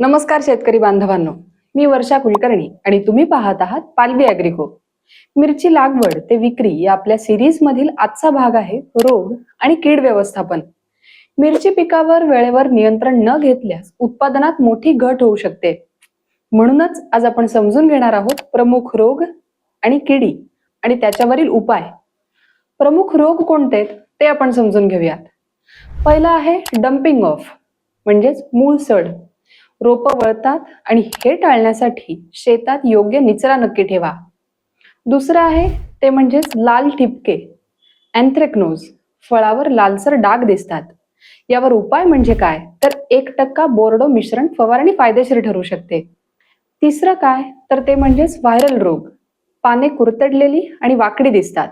नमस्कार शेतकरी बांधवांनो. मी वर्षा कुलकर्णी आणि तुम्ही पाहत आहात पालवी अॅग्रिको मिरची लागवड ते विक्री या आपल्या सिरीज मधील आजचा भाग आहे रोग आणि कीड व्यवस्थापन. मिरची पिकावर वेळेवर नियंत्रण न घेतल्यास उत्पादनात मोठी घट होऊ शकते. म्हणूनच आज आपण समजून घेणार आहोत प्रमुख रोग आणि किडी आणि त्याच्यावरील उपाय. प्रमुख रोग कोणते ते आपण समजून घेऊयात. पहिला आहे डम्पिंग ऑफ म्हणजेच मूळ सड. रोपं वळतात आणि हे टाळण्यासाठी शेतात योग्य निचरा नक्की ठेवा. दुसरं आहे ते म्हणजेच लाल ठिपके. अँथ्रेक्नोज फळावर लालसर डाग दिसतात. यावर उपाय म्हणजे काय? तर एक टक्का बोर्डो मिश्रण फवारणी फायदेशीर ठरू शकते. तिसरं काय? तर ते म्हणजेच व्हायरल रोग. पाने कुरतडलेली आणि वाकडी दिसतात.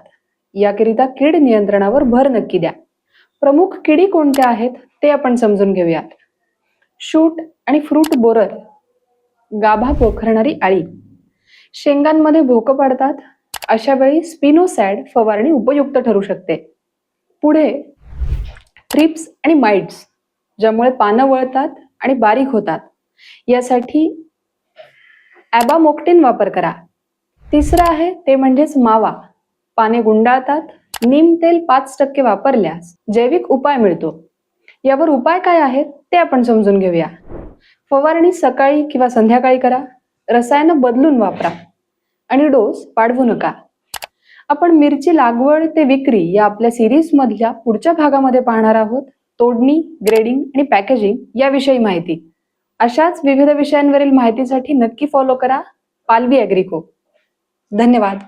याकरिता कीड नियंत्रणावर भर नक्की द्या. प्रमुख किडी कोणत्या आहेत ते आपण समजून घेऊयात. शूट आणि फ्रूट बोरर गाभा पोखरणारी आळी. शेंगांमध्ये भोकं पडतात अशा वेळी स्पिनोसॅड फवारणी उपयुक्त ठरू शकते. पुढे थ्रिप्स आणि माइट्स ज्यामुळे पानं वळतात आणि बारीक होतात. यासाठी ॲबामोक्टिन वापर करा. तिसरं आहे ते म्हणजेच मावा. पाने गुंडाळतात नीम तेल पाच टक्के वापरल्यास जैविक उपाय मिळतो. यावर उपाय काय आहेत ते आपण समजून घेऊया. फवारणी सकाळी किंवा संध्याकाळी करा. रसायनं बदलून वापरा. आणि डोस वाढवू नका. आपण मिरची लागवड ते विक्री या आपल्या सिरीज मधल्या पुढच्या भागामध्ये पाहणार आहोत. तोडणी ग्रेडिंग आणि पॅकेजिंग याविषयी माहिती. अशाच विविध विषयांवरील माहितीसाठी नक्की फॉलो करा. पालवी अॅग्रिको धन्यवाद.